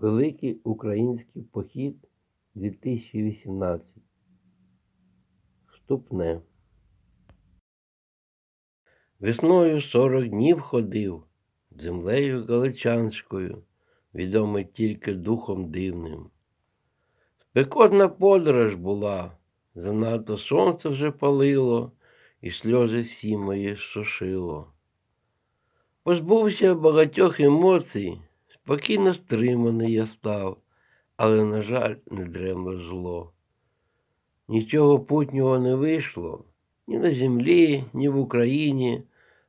Великий український похід 2018. Вступне. Весною сорок днів ходив, землею галичанською, відомий тільки духом дивним. Спекотна подорож була, занадто сонце вже палило, і сльози всі мої сушило. Позбувся багатьох емоцій, спокійно стриманий я став, але, на жаль, не дремле зло. Нічого путнього не вийшло ні на землі, ні в Україні,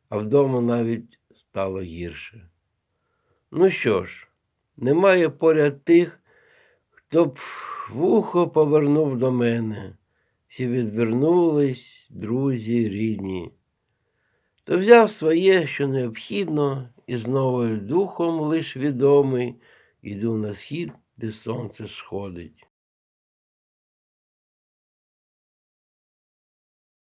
а вдома навіть стало гірше. Ну що ж, немає поряд тих, хто б вухо повернув до мене. Всі відвернулись, друзі, рідні. То взяв своє, що необхідно, і знову духом лиш відомий, іду на схід, де сонце сходить.